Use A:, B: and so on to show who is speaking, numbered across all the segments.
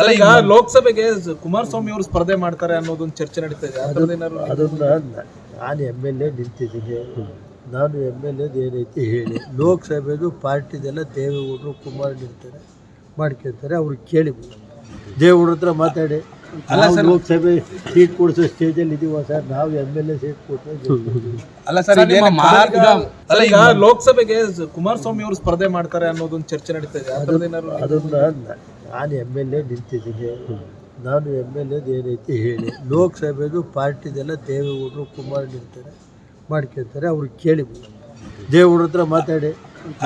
A: ಅಲ್ಲ
B: ಈಗ ಲೋಕಸಭೆಗೆ ಕುಮಾರಸ್ವಾಮಿ ಅವರು ಸ್ಪರ್ಧೆ ಮಾಡ್ತಾರೆ ಅನ್ನೋದೊಂದು ಚರ್ಚೆ ನಡೀತಾ ಇದೆ.
C: ಅದನ್ನ ನಾನು ಎಂ ಎಲ್ ಎ ನಿಂತಿದ್ದೀನಿ ನಾನು ಎಂ ಎಲ್ ಎದು ಏನೈತಿ ಹೇಳಿ. ಲೋಕಸಭೆದು ಪಾರ್ಟಿದೆಲ್ಲ ದೇವೇಗೌಡರು ಕುಮಾರ್ ನಿಲ್ತಾರೆ ಮಾಡ್ಕೊತಾರೆ ಅವ್ರಿಗೆ ಕೇಳಿ ದೇವ್ರ ಹತ್ರ ಮಾತಾಡಿ. ನಾವು ಲೋಕಸಭೆ ಸೀಟ್ ಕೊಡಿಸೋ ಸ್ಟೇಜಲ್ಲಿ ಇದೀವ ಸರ್. ನಾವು ಎಂ ಎಲ್ ಎ ಸೀಟ್ ಕೊಟ್ಟರೆ
A: ಅಲ್ಲ ಸರ್ ಇದೇನು ಮಾರ್ಗ ಅಲ್ಲ
B: ಈಗ ಲೋಕಸಭೆಗೆ ಕುಮಾರಸ್ವಾಮಿ ಅವರು ಸ್ಪರ್ಧೆ ಮಾಡ್ತಾರೆ ಅನ್ನೋದೊಂದು ಚರ್ಚೆ ನಡೀತಾ ಇದೆ.
C: ಅದನ್ನ ನಾನು ಎಂ ಎಲ್ ಎ ನಿಂತಿದ್ದೀನಿ. ನಾನು ಎಂ ಎಲ್ ಎದು ಏನೈತಿ ಹೇಳಿ. ಲೋಕಸಭೆದು ಪಾರ್ಟಿದೆಲ್ಲ ದೇವೇಗೌಡರು ಕುಮಾರ್ ನಿಲ್ತಾರೆ ಮಾಡ್ಕೊತಾರೆ. ಅವ್ರಿಗೆ ಕೇಳಿ ದೇವ್ರ ಹತ್ರ ಮಾತಾಡಿ.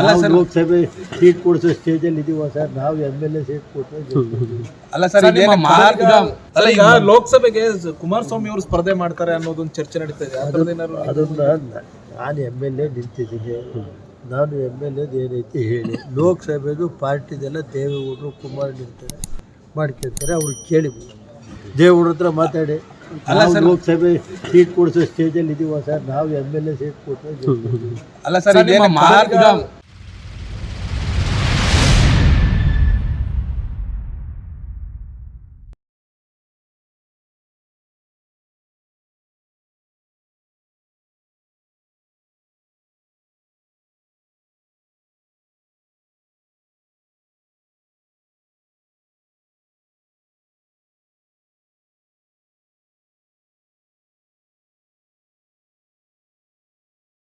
C: ನಾವು ಲೋಕಸಭೆ ಸೀಟ್ ಕೊಡಿಸೋ ಸ್ಟೇಜಲ್ಲಿ ಇದೀವ ಸರ್. ನಾವು ಎಂ ಎಲ್ ಎ ಸೀಟ್ ಕೊಟ್ಟರೆ
A: ಅಲ್ಲ ಸರ್ ಮಾರ್ಗ ಅಲ್ಲ
B: ಈಗ ಲೋಕಸಭೆಗೆ ಕುಮಾರಸ್ವಾಮಿ ಅವರು ಸ್ಪರ್ಧೆ ಮಾಡ್ತಾರೆ ಅನ್ನೋದೊಂದು ಚರ್ಚೆ ನಡೀತಾ ಇದೆ.
C: ಅದನ್ನ ನಾನು ಎಂ ಎಲ್ ಎ ನಿಂತಿದ್ದೀನಿ. ನಾನು ಎಂ ಎಲ್ ಎದು ಏನೈತಿ ಹೇಳಿ. ಲೋಕಸಭೆದು ಪಾರ್ಟಿದೆಲ್ಲ ದೇವೇಗೌಡರು ಕುಮಾರ್ ನಿಂತಾರೆ ಮಾಡ್ಕೊಳ್ತಾರೆ ಅವ್ರಿಗೆ ಕೇಳಿ ದೇವ್ರ ಹತ್ರ ಮಾತಾಡಿ. ನಾವು ಲೋಕಸಭೆ ಸೀಟ್ ಕೊಡಿಸೋ ಸ್ಟೇಜಲ್ಲಿ ಇದೀವ ಸರ್. ನಾವು ಎಂ ಎಲ್ ಎ ಸೀಟ್ ಕೊಟ್ಟರೆ
A: ಅಲ್ಲ ಸರ್ ಇದೇನು ಮಾರ್ಗ